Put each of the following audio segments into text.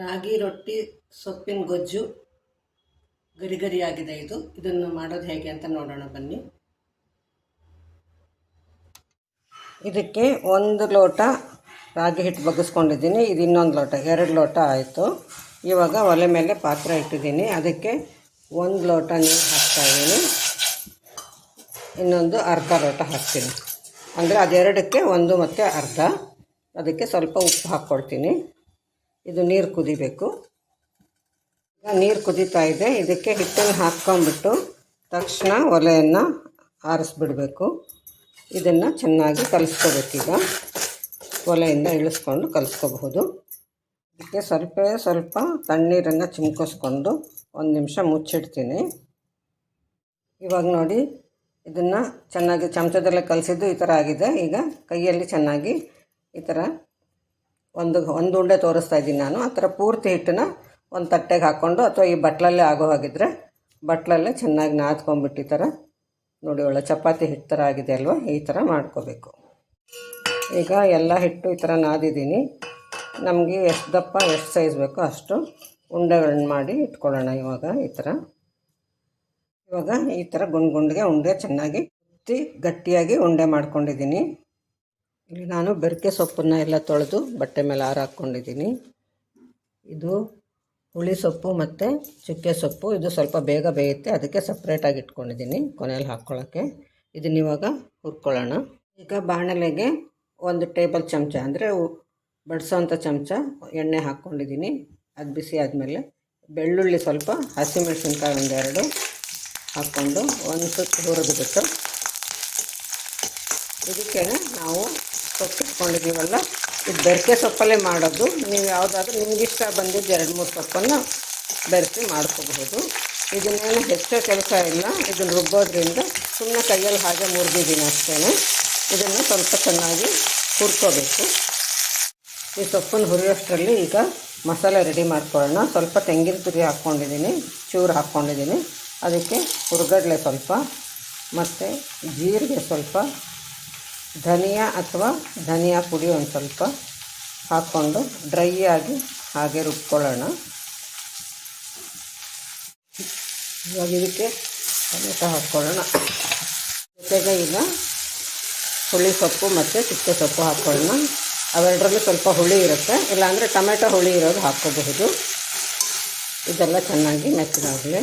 ರಾಗಿ ರೊಟ್ಟಿ ಸೊಪ್ಪಿನ ಗೊಜ್ಜು ಗರಿ ಗರಿಯಾಗಿದೆ ಇದು. ಇದನ್ನು ಮಾಡೋದು ಹೇಗೆ ಅಂತ ನೋಡೋಣ, ಬನ್ನಿ. ಇದಕ್ಕೆ ಒಂದು ಲೋಟ ರಾಗಿ ಹಿಟ್ಟು ಬಗ್ಗಿಸ್ಕೊಂಡಿದ್ದೀನಿ. ಇದು ಇನ್ನೊಂದು ಲೋಟ, ಎರಡು ಲೋಟ ಆಯಿತು. ಇವಾಗ ಒಲೆ ಮೇಲೆ ಪಾತ್ರೆ ಇಟ್ಟಿದ್ದೀನಿ. ಅದಕ್ಕೆ ಒಂದು ಲೋಟ ನೀರು ಹಾಕ್ತಾಯಿದ್ದೀನಿ ಇನ್ನೊಂದು ಅರ್ಧ ಲೋಟ ಹಾಕ್ತೀನಿ. ಅಂದರೆ ಅದೆರಡಕ್ಕೆ ಒಂದು ಮತ್ತು ಅರ್ಧ. ಅದಕ್ಕೆ ಸ್ವಲ್ಪ ಉಪ್ಪು ಹಾಕ್ಕೊಳ್ತೀನಿ ಇದು ನೀರು ಕುದಿಬೇಕು. ಈಗ ನೀರು ಕುದೀತಾ ಇದೆ. ಇದಕ್ಕೆ ಹಿಟ್ಟನ್ನು ಹಾಕ್ಕೊಂಬಿಟ್ಟು ತಕ್ಷಣ ಒಲೆಯನ್ನು ಆರಿಸ್ಬಿಡಬೇಕು. ಇದನ್ನು ಚೆನ್ನಾಗಿ ಕಲಿಸ್ಕೋಬೇಕೀಗ ಒಲೆಯಿಂದ ಇಳಿಸ್ಕೊಂಡು ಕಲಿಸ್ಕೋಬಹುದು. ಇದಕ್ಕೆ ಸ್ವಲ್ಪ ಸ್ವಲ್ಪ ತಣ್ಣೀರನ್ನು ಚಿಮ್ಕಿಸ್ಕೊಂಡು ಒಂದು ನಿಮಿಷ ಮುಚ್ಚಿಡ್ತೀನಿ. ಇವಾಗ ನೋಡಿ, ಇದನ್ನು ಚೆನ್ನಾಗಿ ಚಮಚದಲ್ಲೇ ಕಲಿಸಿದ್ದು ಈ ಥರ ಆಗಿದೆ. ಈಗ ಕೈಯಲ್ಲಿ ಚೆನ್ನಾಗಿ ಈ ಥರ ಒಂದು ಒಂದು ಉಂಡೆ ತೋರಿಸ್ತಾ ಇದ್ದೀನಿ ನಾನು. ಆ ಥರ ಪೂರ್ತಿ ಹಿಟ್ಟನ್ನ ಒಂದು ತಟ್ಟೆಗೆ ಹಾಕ್ಕೊಂಡು ಅಥವಾ ಈ ಬಟ್ಲಲ್ಲೇ ಆಗೋ ಹಾಗಿದ್ರೆ ಬಟ್ಲಲ್ಲೇ ಚೆನ್ನಾಗಿ ನಾದ್ಕೊಂಡ್ಬಿಟ್ಟು ಈ ಥರ ನೋಡಿ, ಒಳ್ಳೆ ಚಪಾತಿ ಹಿಟ್ಟು ಥರ ಆಗಿದೆ ಅಲ್ವಾ? ಈ ಥರ ಮಾಡ್ಕೋಬೇಕು. ಈಗ ಎಲ್ಲ ಹಿಟ್ಟು ಈ ಥರ ನಾದಿದ್ದೀನಿ. ನಮಗೆ ಎಷ್ಟು ದಪ್ಪ, ಎಷ್ಟು ಸೈಜ್ ಬೇಕೋ ಅಷ್ಟು ಉಂಡೆಗಳನ್ನ ಮಾಡಿ ಇಟ್ಕೊಳ್ಳೋಣ ಇವಾಗ ಈ ಥರ. ಇವಾಗ ಈ ಥರ ಗುಂಡು ಗುಂಡಿಗೆ ಉಂಡೆ ಚೆನ್ನಾಗಿ ಗಟ್ಟಿಯಾಗಿ ಉಂಡೆ ಮಾಡ್ಕೊಂಡಿದ್ದೀನಿ. ಇಲ್ಲಿ ನಾನು ಬೆರಕೆ ಸೊಪ್ಪನ್ನು ಎಲ್ಲ ತೊಳೆದು ಬಟ್ಟೆ ಮೇಲೆ ಆರು ಹಾಕ್ಕೊಂಡಿದ್ದೀನಿ. ಇದು ಹುಳಿ ಸೊಪ್ಪು ಮತ್ತು ಚುಕ್ಕೆ ಸೊಪ್ಪು. ಇದು ಸ್ವಲ್ಪ ಬೇಗ ಬೇಯುತ್ತೆ. ಅದಕ್ಕೆ ಸಪ್ರೇಟಾಗಿ ಇಟ್ಕೊಂಡಿದ್ದೀನಿ ಕೊನೆಯಲ್ಲಿ ಹಾಕ್ಕೊಳ್ಳೋಕ್ಕೆ ಇದನ್ನ ಇವಾಗ ಹುರ್ಕೊಳ್ಳೋಣ. ಈಗ ಬಾಣಲೆಗೆ ಒಂದು ಟೇಬಲ್ ಚಮಚ ಅಂದರೆ ಬಡಿಸೋಂಥ ಚಮಚ ಎಣ್ಣೆ ಹಾಕ್ಕೊಂಡಿದ್ದೀನಿ. ಅದು ಬಿಸಿ ಆದಮೇಲೆ ಬೆಳ್ಳುಳ್ಳಿ ಸ್ವಲ್ಪ ಹಸಿಮೆಣಸಿನ್ಕಾಯಿ ಒಂದೆರಡು ಹಾಕ್ಕೊಂಡು ಒಂದು ಸುತ್ತ ಹುರಿದು ಬಿಟ್ಟು ಇದಕ್ಕೆ ನಾವು ಸೊಪ್ಪು ಇಟ್ಕೊಂಡಿದ್ದೀವಲ್ಲ ಇದು ಬೆರಕೆ ಸೊಪ್ಪಲ್ಲೇ ಮಾಡೋದು. ನೀವು ಯಾವುದಾದ್ರೂ ನಿಮ್ಗೆ ಇಷ್ಟ ಬಂದಿದ್ದು ಎರಡು, ಮೂರು ಸೊಪ್ಪನ್ನು ಬೆರೆಸಿ ಮಾಡ್ಕೋಬಹುದು. ಇದನ್ನೇನು ಹೆಚ್ಚು ಕೆಲಸ ಇಲ್ಲ. ಇದನ್ನು ರುಬ್ಬೋದ್ರಿಂದ ಸುಮ್ಮನೆ ಕೈಯಲ್ಲಿ ಹಾಗೆ ಮುರಿದಿದ್ದೀನಿ ಅಷ್ಟೇ ಇದನ್ನು ಸ್ವಲ್ಪ ಚೆನ್ನಾಗಿ ಹುರ್ಕೋಬೇಕು. ಈ ಸೊಪ್ಪನ್ನು ಹುರಿಯೋಷ್ಟರಲ್ಲಿ ಈಗ ಮಸಾಲೆ ರೆಡಿ ಮಾಡ್ಕೊಳ್ಳೋಣ. ಸ್ವಲ್ಪ ತೆಂಗಿನ ತುರಿ ಹಾಕ್ಕೊಂಡಿದ್ದೀನಿ, ಚೂರು ಹಾಕ್ಕೊಂಡಿದ್ದೀನಿ. ಅದಕ್ಕೆ ಹುರ್ಗಡ್ಲೆ ಸ್ವಲ್ಪ, ಮತ್ತು ಜೀರಿಗೆ ಸ್ವಲ್ಪ ಧನಿಯಾ ಅಥವಾ ಧನಿಯಾ ಪುಡಿ ಒಂದು ಸ್ವಲ್ಪ ಹಾಕ್ಕೊಂಡು ಡ್ರೈ ಆಗಿ ಹಾಗೆ ರುಬ್ಕೊಳ್ಳೋಣ. ಇವಾಗ ಇದಕ್ಕೆ ಟೊಮೆಟೊ ಹಾಕ್ಕೊಳ್ಳೋಣ. ಜೊತೆಗೆ ಈಗ ಹುಳಿ ಸೊಪ್ಪು ಮತ್ತು ಚಿಕ್ಕೆ ಸೊಪ್ಪು ಹಾಕ್ಕೊಳ್ಳೋಣ. ಅವೆರಡರಲ್ಲೂ ಸ್ವಲ್ಪ ಹುಳಿ ಇರುತ್ತೆ. ಇಲ್ಲಾಂದರೆ ಟೊಮೆಟೊ ಹುಳಿ ಇರೋದು ಹಾಕ್ಕೋಬಹುದು. ಇದೆಲ್ಲ ಚೆನ್ನಾಗಿ ಮೆಚ್ಚಿನಾಗಲಿ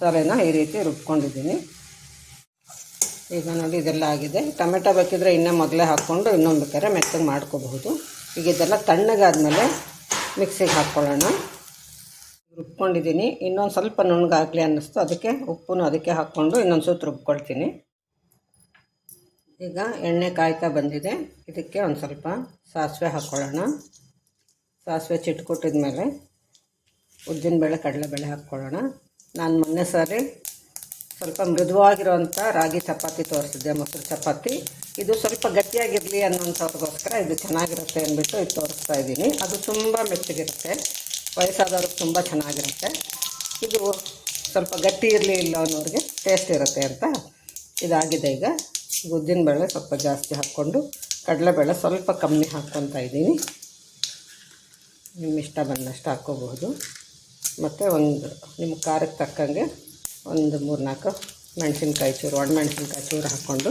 ಮಸಾಲೆನ ಈ ರೀತಿ ರುಬ್ಕೊಂಡಿದ್ದೀನಿ. ಈಗ ನೋಡಿ ಇದೆಲ್ಲ ಆಗಿದೆ. ಟೊಮೆಟೊ ಬೇಕಿದ್ರೆ ಇನ್ನೂ ಮೊದಲೇ ಹಾಕ್ಕೊಂಡು ಇನ್ನೊಂದು ಬೇಕಾದ್ರೆ ಮೆತ್ತಗೆ ಮಾಡ್ಕೋಬಹುದು. ಈಗ ಇದೆಲ್ಲ ತಣ್ಣಗಾದಮೇಲೆ ಮಿಕ್ಸಿಗೆ ಹಾಕ್ಕೊಳ್ಳೋಣ. ರುಬ್ಕೊಂಡಿದ್ದೀನಿ. ಇನ್ನೊಂದು ಸ್ವಲ್ಪ ನುಣ್ಣಗಾಗಲಿ ಅನ್ನಿಸ್ತು. ಅದಕ್ಕೆ ಉಪ್ಪು ಅದಕ್ಕೆ ಹಾಕ್ಕೊಂಡು ಇನ್ನೊಂದು ಸುತ್ತು ರುಬ್ಕೊಳ್ತೀನಿ. ಈಗ ಎಣ್ಣೆ ಕಾಯ್ತಾ ಬಂದಿದೆ. ಇದಕ್ಕೆ ಒಂದು ಸ್ವಲ್ಪ ಸಾಸಿವೆ ಹಾಕ್ಕೊಳ್ಳೋಣ. ಸಾಸಿವೆ ಚಿಟ್ಕೊಟ್ಟಿದ ಮೇಲೆ ಉದ್ದಿನಬೇಳೆ, ಕಡಲೆಬೇಳೆ ಹಾಕ್ಕೊಳ್ಳೋಣ. ನಾನು ಮೊನ್ನೆ ಸಾರಿ ಸ್ವಲ್ಪ ಮೃದುವಾಗಿರುವಂಥ ರಾಗಿ ಚಪಾತಿ ತೋರಿಸಿದ್ದೆ, ಮೊಸರು ಚಪಾತಿ. ಇದು ಸ್ವಲ್ಪ ಗಟ್ಟಿಯಾಗಿರಲಿ ಅನ್ನೋಂಥವ್ರಿಗೋಸ್ಕರ ಇದು ಚೆನ್ನಾಗಿರುತ್ತೆ ಅಂದ್ಬಿಟ್ಟು ಇದು ತೋರಿಸ್ತಾ ಇದ್ದೀನಿ. ಅದು ತುಂಬ ಮೆತ್ತಗಿರುತ್ತೆ ವಯಸ್ಸಾದವ್ರಿಗೆ ತುಂಬ ಚೆನ್ನಾಗಿರುತ್ತೆ. ಇದು ಸ್ವಲ್ಪ ಗಟ್ಟಿ ಇರಲಿ ಇಲ್ಲ ಅನ್ನೋರಿಗೆ ಟೇಸ್ಟ್ ಇರುತ್ತೆ ಅಂತ ಇದಾಗಿದೆ ಈಗ. ಉದ್ದಿನಬೇಳೆ ಸ್ವಲ್ಪ ಜಾಸ್ತಿ ಹಾಕ್ಕೊಂಡು, ಕಡಲೆಬೇಳೆ ಸ್ವಲ್ಪ ಕಮ್ಮಿ ಹಾಕ್ಕೊತಾ ಇದ್ದೀನಿ. ನಿಮ್ಮ ಇಷ್ಟ ಬಂದಷ್ಟು ಹಾಕ್ಕೋಬಹುದು. ಮತ್ತು ಒಂದು, ನಿಮ್ಮ ಖಾರಕ್ಕೆ ತಕ್ಕಂಗೆ ಒಂದು ಮೂರು ನಾಲ್ಕು ಮೆಣಸಿನ್ಕಾಯಿ ಚೂರು ಒಣ ಮೆಣಸಿನ್ಕಾಯಿ ಚೂರು ಹಾಕ್ಕೊಂಡು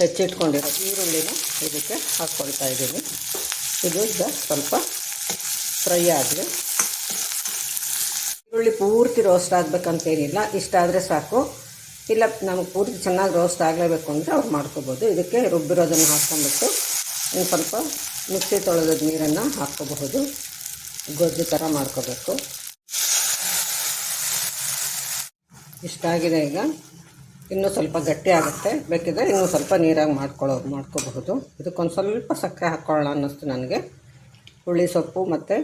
ಹೆಚ್ಚಿಟ್ಕೊಂಡಿರೋ ಈರುಳ್ಳಿನ ಇದಕ್ಕೆ ಹಾಕ್ಕೊಳ್ತಾ ಇದ್ದೀನಿ. ಇದು ಸ್ವಲ್ಪ ಫ್ರೈ ಆಗಲಿ ಈರುಳ್ಳಿ ಪೂರ್ತಿ ರೋಸ್ಟ್ ಆಗಬೇಕಂತೇನಿಲ್ಲ. ಇಷ್ಟ ಆದರೆ ಸಾಕು. ಇಲ್ಲ, ನಮಗೆ ಪೂರ್ತಿ ಚೆನ್ನಾಗಿ ರೋಸ್ಟ್ ಆಗಲೇಬೇಕು ಅಂದರೆ ಅವ್ರು ಮಾಡ್ಕೋಬೋದು. ಇದಕ್ಕೆ ರುಬ್ಬಿರೋದನ್ನು ಹಾಕ್ಕೊಂಡ್ಬಿಟ್ಟು ಒಂದು ಸ್ವಲ್ಪ ಮಿಕ್ಸಿ ತೊಳೆದ ನೀರನ್ನು ಹಾಕ್ಕೋಬಹುದು. ಗೊಜ್ಜು ಥರ ಮಾಡ್ಕೋಬೇಕು. ಇಷ್ಟಾಗಿದೆ ಈಗ. ಇನ್ನೂ ಸ್ವಲ್ಪ ಗಟ್ಟಿ ಆಗುತ್ತೆ. ಬೇಕಿದ್ರೆ ಇನ್ನೂ ಸ್ವಲ್ಪ ನೀರಾಗಿ ಮಾಡ್ಕೊಳ್ಳೋ ಮಾಡ್ಕೋಬಹುದು. ಇದಕ್ಕೊಂದು ಸ್ವಲ್ಪ ಸಕ್ಕರೆ ಹಾಕ್ಕೊಳ್ಳೋಣ ಅನ್ನಿಸ್ತು ನನಗೆ. ಹುಳಿ ಸೊಪ್ಪು ಮತ್ತು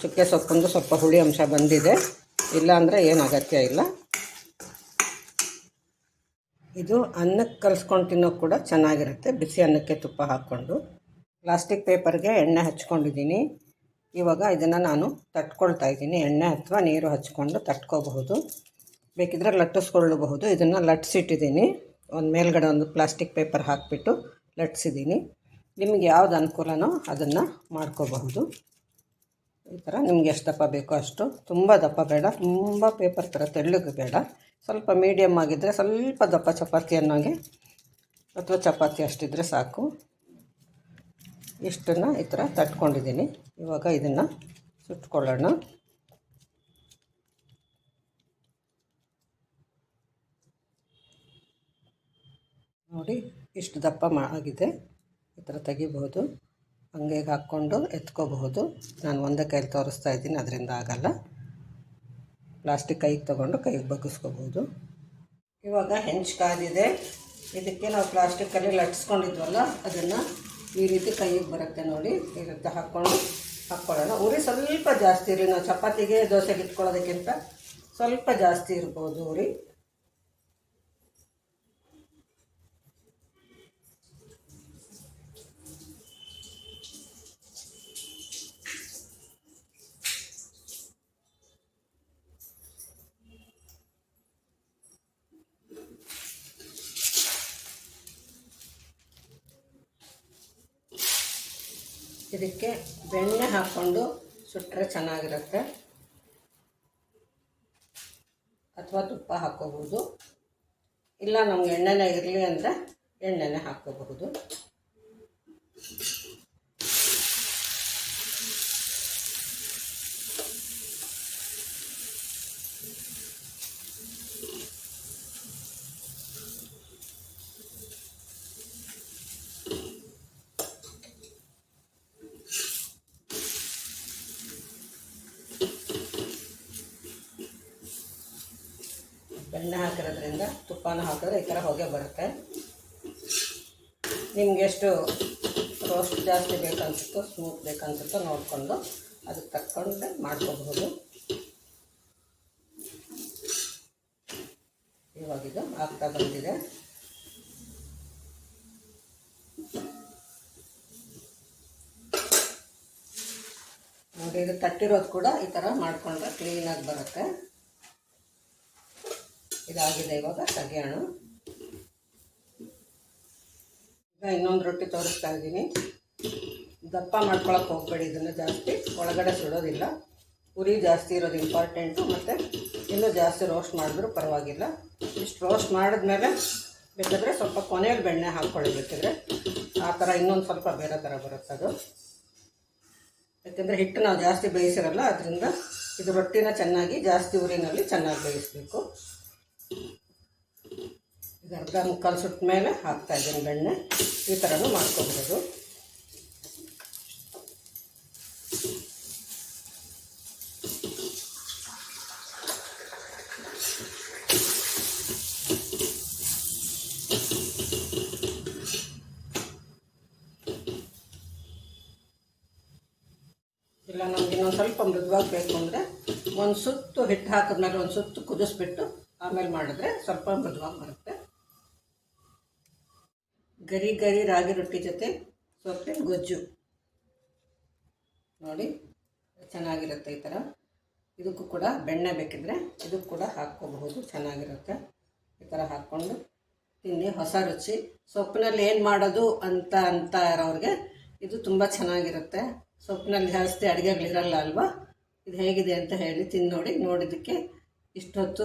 ಚುಕ್ಕೆ ಸೊಪ್ಪಂದು ಸ್ವಲ್ಪ ಹುಳಿ ಅಂಶ ಬಂದಿದೆ. ಇಲ್ಲಾಂದರೆ ಏನು ಅಗತ್ಯ ಇಲ್ಲ. ಇದು ಅನ್ನಕ್ಕೆ ಕಲಿಸ್ಕೊಂಡು ತಿನ್ನೋ ಕೂಡ ಚೆನ್ನಾಗಿರುತ್ತೆ. ಬಿಸಿ ಅನ್ನಕ್ಕೆ ತುಪ್ಪ ಹಾಕ್ಕೊಂಡು. ಪ್ಲಾಸ್ಟಿಕ್ ಪೇಪರ್ಗೆ ಎಣ್ಣೆ ಹಚ್ಕೊಂಡಿದ್ದೀನಿ. ಇವಾಗ ಇದನ್ನು ನಾನು ತಟ್ಕೊಳ್ತಾ ಇದ್ದೀನಿ. ಎಣ್ಣೆ ಅಥವಾ ನೀರು ಹಚ್ಕೊಂಡು ತಟ್ಕೋಬಹುದು. ಬೇಕಿದ್ರೆ ಲಟ್ಟಿಸ್ಕೊಳ್ಳಬಹುದು. ಇದನ್ನು ಲಟ್ಸಿಟ್ಟಿದ್ದೀನಿ. ಒಂದು ಮೇಲ್ಗಡೆ ಒಂದು ಪ್ಲಾಸ್ಟಿಕ್ ಪೇಪರ್ ಹಾಕಿಬಿಟ್ಟು ಲಟ್ಸಿದ್ದೀನಿ. ನಿಮಗೆ ಯಾವ್ದು ಅನುಕೂಲನೋ ಅದನ್ನು ಮಾಡ್ಕೋಬಹುದು. ಈ ಥರ ನಿಮ್ಗೆ ಎಷ್ಟು ದಪ್ಪ ಬೇಕೋ ಅಷ್ಟು. ತುಂಬ ದಪ್ಪ ಬೇಡ. ತುಂಬ ಪೇಪರ್ ಥರ ತೆಳ್ಳಗೆ ಬೇಡ. ಸ್ವಲ್ಪ ಮೀಡಿಯಮ್ ಆಗಿದ್ದರೆ ಸ್ವಲ್ಪ ದಪ್ಪ ಚಪಾತಿ ಅನ್ನೋಂಗೆ ಅಥವಾ ಚಪಾತಿ ಅಷ್ಟಿದ್ರೆ ಸಾಕು. ಇಷ್ಟನ್ನು ಈ ಥರ ತಟ್ಕೊಂಡಿದ್ದೀನಿ. ಇವಾಗ ಇದನ್ನು ಸುಟ್ಕೊಳ್ಳೋಣ. ನೋಡಿ ಇಷ್ಟು ದಪ್ಪ ಮಾ ಆಗಿದೆ. ಈ ಥರ ತೆಗಿಬಹುದು. ಹಂಗೆ ಹಾಕ್ಕೊಂಡು ಎತ್ಕೋಬಹುದು. ನಾನು ಒಂದೇ ಕೈಲಿ ತೋರಿಸ್ತಾ ಇದ್ದೀನಿ, ಅದರಿಂದ ಆಗಲ್ಲ. ಪ್ಲಾಸ್ಟಿಕ್ ಕೈಗೆ ತೊಗೊಂಡು ಕೈಗೆ ಬಗ್ಗಿಸ್ಕೋಬೋದು ಇವಾಗ ಹೆಂಚು ಕಾದಿದೆ ಇದಕ್ಕೆ ನಾವು ಪ್ಲಾಸ್ಟಿಕ್ಕಲ್ಲಿ ಲಟ್ಸ್ಕೊಂಡಿದ್ವಲ್ಲ, ಅದನ್ನು ಈ ರೀತಿ ಕೈಗೆ ಬರುತ್ತೆ ನೋಡಿ. ಈ ರೀತಿ ಹಾಕ್ಕೊಂಡು ಹಾಕ್ಕೊಳ್ಳೋಣ. ಉರಿ ಸ್ವಲ್ಪ ಜಾಸ್ತಿ ಇರಲಿ ನಾವು ಚಪಾತಿಗೆ ದೋಸೆಗೆ ಇಟ್ಕೊಳ್ಳೋದಕ್ಕಿಂತ ಸ್ವಲ್ಪ ಜಾಸ್ತಿ ಇರ್ಬೋದು ಉರಿ. ಇದಕ್ಕೆ ಬೆಣ್ಣೆ ಹಾಕ್ಕೊಂಡು ಸುಟ್ಟರೆ ಚೆನ್ನಾಗಿರುತ್ತೆ. ಅಥವಾ ತುಪ್ಪ ಹಾಕ್ಕೋಬಹುದು ಇಲ್ಲ, ನಮ್ಗೆ ಎಣ್ಣೆನೇ ಇರಲಿ ಅಂದರೆ ಎಣ್ಣೆನೇ ಹಾಕ್ಕೋಬಹುದು. ಬೆಣ್ಣೆ ಹಾಕಿರೋದ್ರಿಂದ ತುಪ್ಪನ ಹಾಕಿದ್ರೆ ಈ ಥರ ಹೊಗೆ ಬರುತ್ತೆ. ನಿಮ್ಗೆ ಎಷ್ಟು ರೋಸ್ಟ್ ಜಾಸ್ತಿ ಬೇಕನ್ಸುತ್ತೋ ಸ್ಮೂತ್ ಬೇಕನ್ಸುತ್ತೋ ನೋಡಿಕೊಂಡು ಅದಕ್ಕೆ ತಕ್ಕೊಂಡೆ ಮಾಡ್ಕೋಬಹುದು. ಇವಾಗಿದು ಆಗ್ತಾ ಬಂದಿದೆ. ನೋಡಿ, ಇದು ತಟ್ಟಿರೋದು ಕೂಡ ಈ ಥರ ಮಾಡಿಕೊಂಡ್ರೆ ಕ್ಲೀನಾಗಿ ಬರುತ್ತೆ. ಇದಾಗಿದೆ ಇವಾಗ ತೆಗೆಯೋಣ ಈಗ ಇನ್ನೊಂದು ರೊಟ್ಟಿ ತೋರಿಸ್ತಾ ಇದ್ದೀನಿ. ದಪ್ಪ ಮಾಡ್ಕೊಳಕ್ಕೆ ಹೋಗಬೇಡಿ, ಇದನ್ನು ಜಾಸ್ತಿ. ಒಳಗಡೆ ಸುಡೋದಿಲ್ಲ. ಉರಿ ಜಾಸ್ತಿ ಇರೋದು ಇಂಪಾರ್ಟೆಂಟು ಮತ್ತು ಇನ್ನೂ ಜಾಸ್ತಿ ರೋಸ್ಟ್ ಮಾಡಿದ್ರೂ ಪರವಾಗಿಲ್ಲ. ಇಷ್ಟು ರೋಸ್ಟ್ ಮಾಡಿದ್ಮೇಲೆ ಬೇಕಾದರೆ ಸ್ವಲ್ಪ ಕೊನೆಯಲ್ಲಿ ಬೆಣ್ಣೆ ಹಾಕ್ಕೊಳ್ಳಿ ಬೇಕಿದ್ರೆ. ಆ ಥರ ಇನ್ನೊಂದು ಸ್ವಲ್ಪ ಬೇರೆ ಥರ ಬರುತ್ತೆ ಅದು. ಯಾಕೆಂದರೆ ಹಿಟ್ಟು ನಾವು ಜಾಸ್ತಿ ಬೇಯಿಸಿರಲ್ಲ, ಅದರಿಂದ ಇದು ರೊಟ್ಟಿನ ಚೆನ್ನಾಗಿ ಜಾಸ್ತಿ ಉರಿನಲ್ಲಿ ಚೆನ್ನಾಗಿ ಬೇಯಿಸಬೇಕು. ಇದು ಅರ್ಧ ಮುಕ್ಕಾಲು ಸುಟ್ಟ ಮೇಲೆ ಹಾಕ್ತಾ ಇದ್ದೀನಿ ಬೆಣ್ಣೆ. ಈ ಥರನೂ ಮಾಡ್ಕೊಬೋದು. ಇಲ್ಲ, ನಮ್ಗೆ ಇನ್ನೊಂದು ಸ್ವಲ್ಪ ಮೃದುವಾಗಿ ಬೇಕು ಅಂದರೆ ಒಂದು ಸುತ್ತು ಹಿಟ್ಟು ಹಾಕಿದ್ಮೇಲೆ ಒಂದು ಸುತ್ತು ಕುದಿಸ್ಬಿಟ್ಟು ಆಮೇಲೆ ಮಾಡಿದ್ರೆ ಸ್ವಲ್ಪ ಮೃದುವಾಗಿ ಬರುತ್ತೆ. ಗರಿ ಗರಿ ರಾಗಿ ರೊಟ್ಟಿ ಜೊತೆ ಸೊಪ್ಪಿನ ಗೊಜ್ಜು. ನೋಡಿ, ಚೆನ್ನಾಗಿರುತ್ತೆ ಈ ಥರ ಇದಕ್ಕೂ ಕೂಡ ಬೆಣ್ಣೆ ಬೇಕಿದ್ರೆ ಇದಕ್ಕೂ ಕೂಡ ಹಾಕ್ಕೋಬಹುದು, ಚೆನ್ನಾಗಿರುತ್ತೆ. ಈ ಥರ ಹಾಕ್ಕೊಂಡು ತಿನ್ನಿ. ಹೊಸ ರುಚಿ. ಸೊಪ್ಪಿನಲ್ಲಿ ಏನು ಮಾಡೋದು ಅಂತ ಅಂತ ಇರೋರಿಗೆ ಇದು ತುಂಬ ಚೆನ್ನಾಗಿರುತ್ತೆ. ಸೊಪ್ಪಿನಲ್ಲಿ ಜಾಸ್ತಿ ಅಡುಗೆಗಳಿರಲ್ಲ ಅಲ್ವಾ? ಇದು ಹೇಗಿದೆ ಅಂತ ಹೇಳಿ ತಿನ್ನೋಡಿ ನೋಡಿ ನೋಡಿದ್ದಕ್ಕೆ ಇಷ್ಟೊತ್ತು